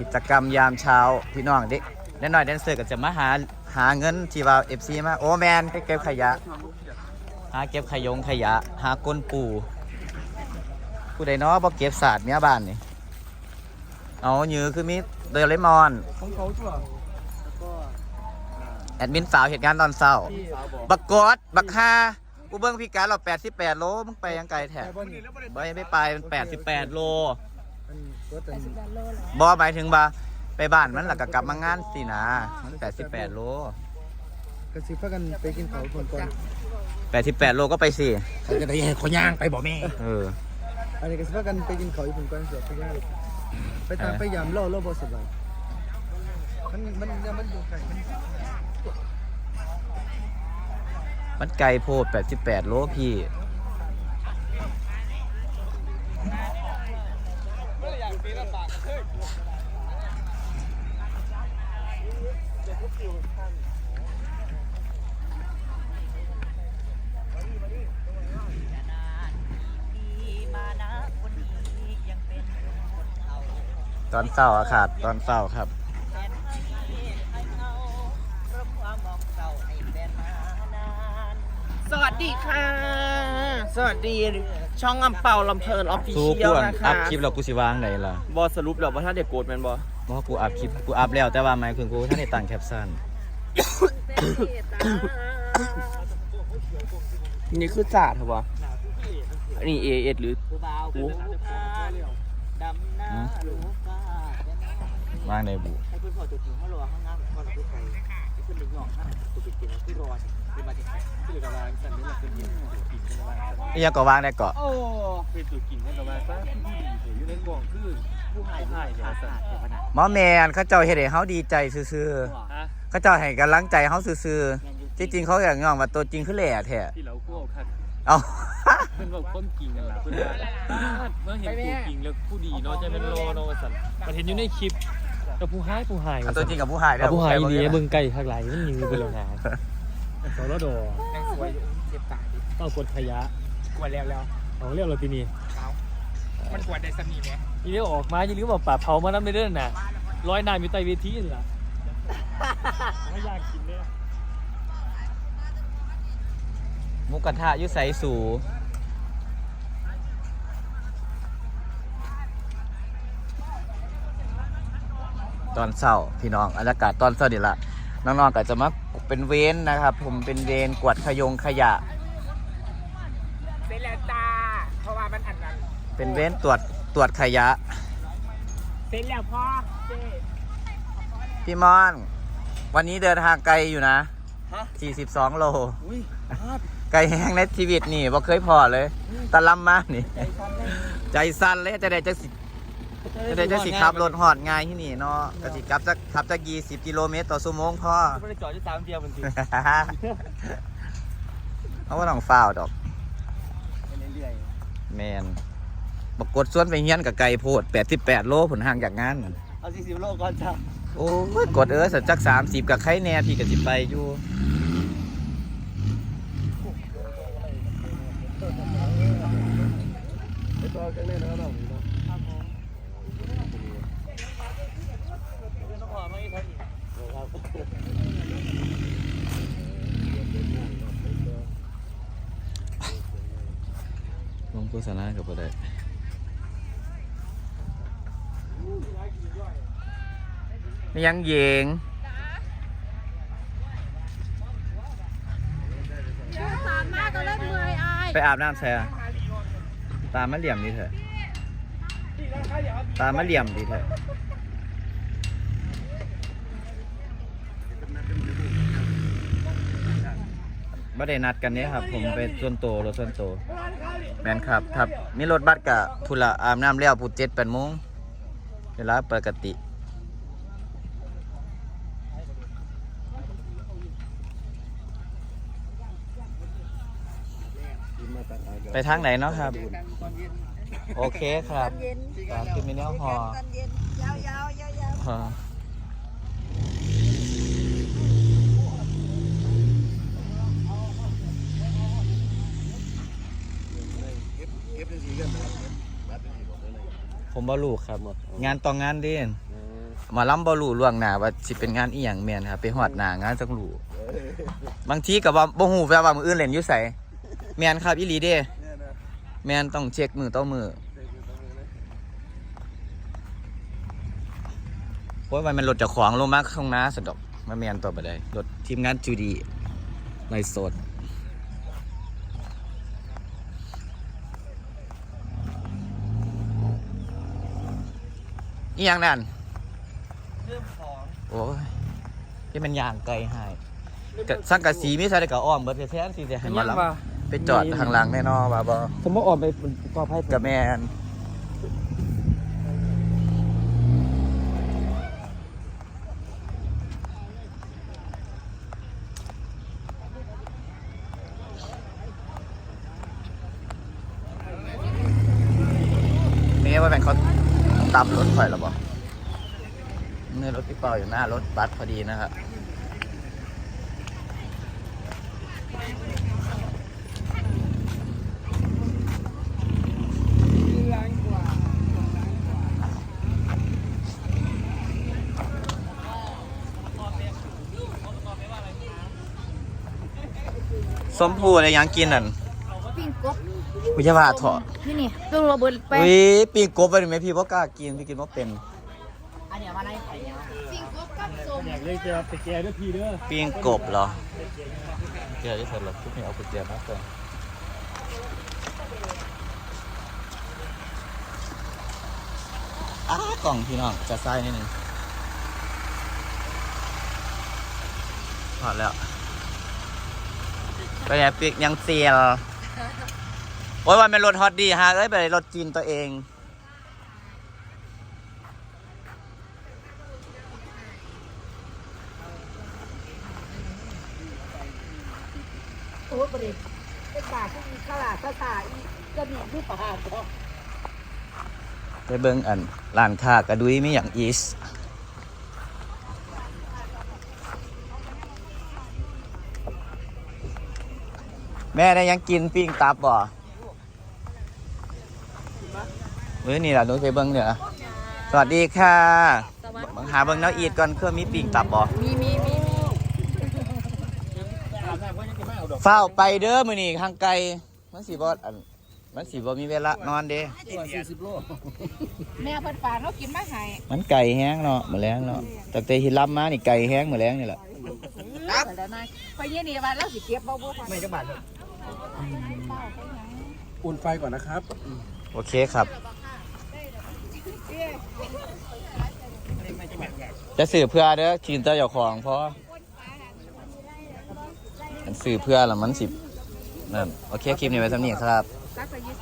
กิจกรรมยามเช้าพี่น้องเด็กแน่นอยแดนเซอร์ก็จะมาหาหาเงินที่ว่าเอฟซีมาโอ้แมนไปเก็บขยะ หาเก็บขยงขยะ หาก้นปูผู้ใดเนาะบ่เก็บศาสตร์เมียบ้านนี่เอาหยือคือมีเดลเลมอนของเขาตัวแอดมินสาวเหตุการณ์ตอนเศร้า บักกอดบักฮากูเบิ้งพี่การเรา88 โล มึงไปยังไกลแท้แต่บ่นี่ไม่ไม่ไปมัน88 โล อันก็เป็นบอหมายถึงบ่าไปบ้านมันหลักกลับมางานสินะมัน88โลกระซิบพากันไปกินเขาคนก่อน88โลก็ไปสิเขาจะได้ให้ขอย่างไปบอกแม่เออ อันนี้กระซิบพากันไปกินเขาญี่ปุ่นก่อนเสียไปย่างไปตามไปยามเล่าเล่าบ่สบายมันมันมันอยู่ไกลมันมันไกลโพด88โลพี่ ตอนเศร้าอะขาดตอนเศร้าครับสวัสดีค่ะ สวัสดี ช่องอำเปาลำเพลินออฟฟิสู้เชียกูลอันนะคะอัพคลิปแล้วกูสิวางไหนล่ะบอสรุปแล้วว่าถ้าเด็กโกรธแมนบอเพราะว่ากูอัพคลิปกูอัพแล้วแต่ว่าหมายถึงกูท่านในต่างแคปชั่นนี่คือจ่าเถอะวะอันนี้เอเอหรืออู วางในบุให้เพื่อนพอตัวจริงเขารอข้างหน้าก่อนเราไปไกลไอ้คนหนึ่งหยอกข้างตัวจริงๆที่รอเป็นมาจากไหนที่เหลือกระบาลสั่นนี่แหละเป็นยิงตัวจริงกระบาลสั่นนี่ยังก็วางได้เกาะโอ้เป็นตัวกิ่งมันกระบาซะที่ดีอยู่ในกล่องคือผู้หายผู้หายเนี่ยสั่นเดี๋ยวนะหมอแมนเขาเจ้าเฮ็ดให้เฮาดีใจซื่อๆเขาเจ้าให้กำลังใจเฮาซื่อๆที่จริงเขาอยากย่องว่าตัวจริงคือแหล่แท้ที่เราคู่เอาคัก เอา เพิ่นบอกคนกิ่งกันล่ะเพิ่นว่าเมื่อเห็นผู้กิ่งแล้วผู้ดีเนาะจะเป็นรอเนาะว่าซั่นมันเห็นอยู่ในคลิปแต่ผู้หายผู้หายเอาตัวจริงกับผู้หายเอาผู้หายดีเบิ่เบิ่งไก่ข้างไหลมันยืนไปแล้วนะสอรดอยังสวยอยู่เจ็บตาดิต้องกดขยะกวดแล้วแล้วเอาเรียกเราทีนี้มันกวดได้สมีไหมอีเรียกออกมาอย่าลืมว่าป่าเผามาน้ำในเด้อน่ะร้อยน้ำอยู่ใต้เวทีนี่ล่ะไม่อยากกินเลย ห มุกกระทะอยุใสสูตอนเช้าพี่น้องบรรยากาศตอนเช้านี่ละน้องๆก็จะมาเป็นเว้นนะครับ ผมเป็นเวรกวาดขยงขยะเสร็จแล้วจ้าเพราะว่ามันอันนั้นเป็นเว้นตรวจตรวจขยะเสร็จแล้วพ่อเจ๊พี่มอน วันนี้เดินทางไกลอยู่นะ ฮะ 42 โล อุ้ยพลาด ไกลแห้งในชีวิตนี่บ่เคยพอเลยตะลำมานี่ ใจสั่นเลยจะได้จักสิจะได้จักสิขับรถหอดง่ายที่นี่เนาะกสิกลับจักขับจัก20กิโลเมตรต่อชั่วโมงพอไม่ได้จอดที่สามเดียวมันสิเขาว่าต้องฝ้าวดอกไปเรื่อยแมนบักกดส่วนไปเฮียนกับไก่โพด88โลผลห่างจากงานนั่นๆเอาสี่สิบโลก่อนจ้าโอ้ยกดเออสักจัก30กับใครแน่พี่ก็สิไปอยู่ ไปต่อกันเลยนะเราเนาะต้องขอมาอีกทีลงโฆษณากับบ่ได้ไม่ยังเยงสามมากก็เล่นเมื่อยอายไปอาบน้ำแช่ ตามมาเหลี่ยมดีเถอะ ตามมาเหลี่ยมดีเถอะ ไม่ได้นัดกันเนี้ครับ ผมไปส่วนโตวรถส่วนโตวแมนครับครับมีรถบัสกะพุละอาบน้ำแล้วพูดเจ็ดแปดโมงเวลาปกติ ไปทางไหนเนาะครับ โอเคครับเย็นตามที่มีแนวหอตอนเย็นยาวยาวยาวยาวฮะผมบ่รู้ครับ งานต่องานเด่นหมาล้ำบอลูล่วงหน้าว่าสิเป็นงานอีหยังแม่นครับไปหอดหน้างานจังรู้บางทีกับว่าบ่ฮู้แปลว่ามืออื่นเล่นอยู่ไส แม่นครับอีหลีเด้แม่นต้องเช็คมือต่อมือโอ้ยมันรถเจะของลงมาข้างหน้าสะดอกมาแม่นต่อบ่ได้รถทีมงานจูดีไลฟ์สดอีหยังนั่นเรื่องของโอ้ยที่มันยางไกลให้กะสังกะสีมีใส่ได้กับอ้อมเบิดแท้ๆสิจะให้มาลั ไปจอดข้างหลังแน่นอนว่าบ่สมมติอ่อนไปกอไผ่กะแมนนี่ว่าเป็นเขาตับรถข่อยหรอบ่นี่รถพี่เปาอยู่หน้ารถบัสพอดีนะครับ สมพูอะไรยังกินนั่นปิ้งกบวิชาวาเถอะนี่นี่ต้องระเบิดไปวิปีกบไปหรือไหมพี่พ่กล้ากินพี่กินว่าเป็นปิ้งกบกับส้มอยากเลยจะไปแกด้วยพี่เด้อปีงกบเหรอเดี๋ยวที่เสร็จแล้วพี่เอากุญแจมาเติมอ้ากล่องพี่น้องจะใส่นิดนึงพอดแล้ว ไปไหนปีกยังเซียลโอ้ยวันเป็นรถฮอตดีฮะเอ้ยไปรถจีนตัวเอง โอ้บริเป็นบาทที่มีขลาดตาอีก็มีที่ปาก็ไปเบิ่งอันร้านค้ากระดุยไมีอย่างอีส ม่ได้ยังกินปิ้งตับบ่เฮ้ยนี่แหละหนูไปเบิ่งเดี๋ยสวัสดีค่ะบังหาเบิ่งน้าอีดก่อนเครื่องมีปิ้งตับบ่มีมีมีมีเฝ้าไปเด้อมือนี้ทางไกลมันสิบ่อันมันสิบ่มีเวลานอนเด้แม่เพิ่นฝากเรากินมาให้มันไก่แห้งเนาะมื้อแรงเนาะตั้งแต่ที่รับมานี่ไก่แห้งมื้อแรงนี่แหละครับไปเย็นนี่ว่าเราสิเก็บบ่บ่ทันไม่จะบาดเลย อุ่นไฟก่อนนะครับโอเคครับ จะสื่อเพื่อเด้อทีนเจ้าเจ้าของเพราะอันสื่อเพื่อแล้วมันสินั่นโอเคคลิปนี้ไว้สำนี้ครับสักไปยี่